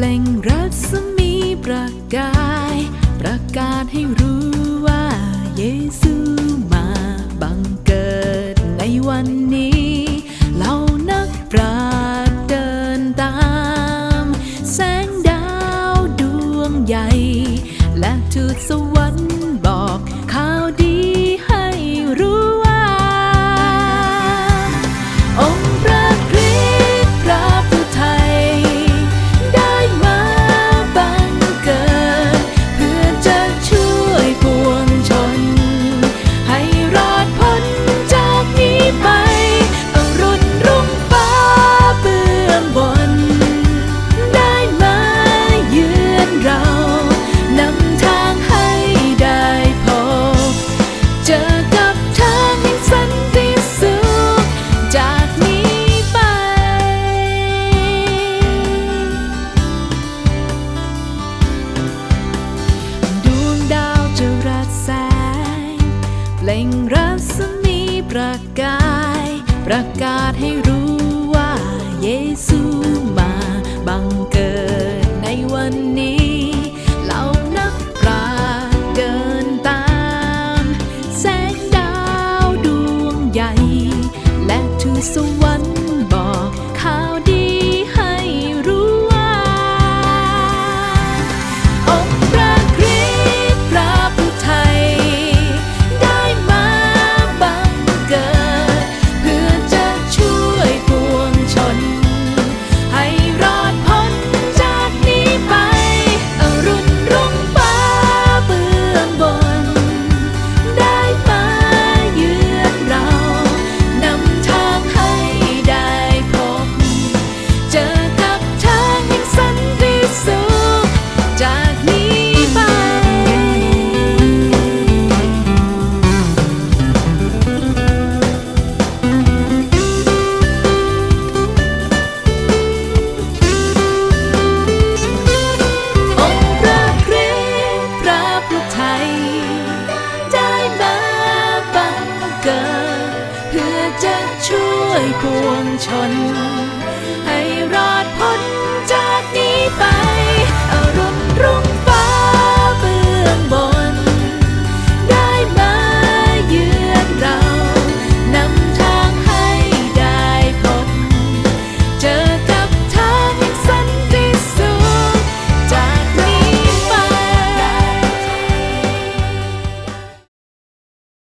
เปล่งรัศมีประกาย ประกาศให้รู้ ใหญ่ และจุดสว่าง ล่งรัศมีประกาย ประกาศให้รู้ว่าเยซูมาบังเกิดในวันนี้เหล่านักปรญเดินตาม แสงดาวดวงใหญ่ และถือสวรรค์ ปวงชน